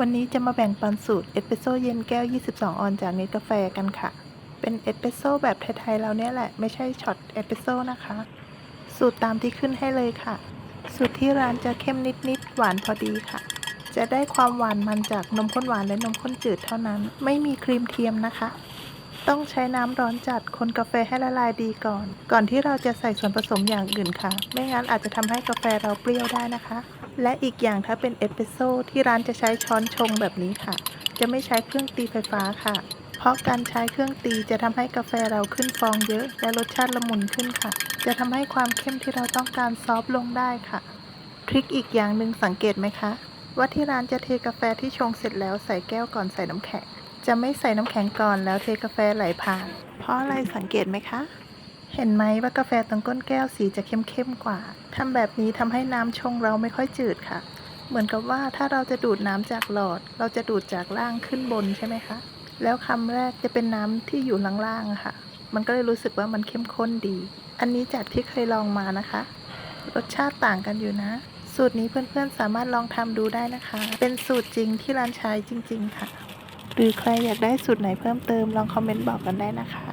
วันนี้จะมาแบ่งปันสูตรเอสเปรสโซ่เย็นแก้ว 22 ออนจากเนตกาแฟกันค่ะ เป็นเอสเปรสโซ่แบบไทยๆเราเนี่ยแหละ ไม่ใช่ช็อตเอสเปรสโซ่นะคะ สูตรตามที่ขึ้นให้เลยค่ะ สูตรที่ร้านจะเข้มนิดๆ หวานพอดีค่ะ จะได้ความหวานมันจากนมข้นหวานและนมข้นจืดเท่านั้น ไม่มีครีมเทียมนะคะ ต้องใช้น้ำร้อนจัดคนกาแฟให้ละลายดีก่อน ก่อนที่เราจะใส่ส่วนผสมอย่างอื่นค่ะ ไม่งั้นอาจจะทำให้กาแฟเราเปรี้ยวได้นะคะ และอีกอย่างถ้าเป็นเอสเปรสโซ่ที่ร้านจะใช้ช้อนชงแบบนี้ค่ะ จะไม่ใช้เครื่องตีไฟฟ้าค่ะ เพราะการใช้เครื่องตีจะทำให้กาแฟเราขึ้นฟองเยอะ และรสชาติละมุนขึ้นค่ะ จะทำให้ความเข้มที่เราต้องการซอฟลงได้ค่ะ ทริคอีกอย่างหนึ่งสังเกตไหมคะ ว่าที่ร้านจะเทกาแฟที่ชงเสร็จแล้วใส่แก้วก่อนใส่น้ำแข็ง จะไม่ใส่น้ำแข็งก่อนแล้วเทกาแฟไหลผ่าน เพราะอะไรสังเกตไหมคะ เห็นไหมว่ากาแฟตรงก้นแก้วสีจะเข้มๆกว่า ทำแบบนี้ทำให้น้ำชงเราไม่ค่อยจืดค่ะ เหมือนกับว่าถ้าเราจะดูดน้ำจากหลอด เราจะดูดจากล่างขึ้นบนใช่ไหมคะ แล้วคำแรกจะเป็นน้ำที่อยู่ล่างๆค่ะ มันก็เลยรู้สึกว่ามันเข้มข้นดี อันนี้จากที่เคยลองมานะคะ รสชาติต่างกันอยู่นะ สูตรนี้เพื่อนๆสามารถลองทำดูได้นะคะ เป็นสูตรจริงที่ร้านใช้จริง ๆ ค่ะ หรือใครอยากได้สูตรไหนเพิ่มเติมลองคอมเมนต์บอกกันได้นะคะ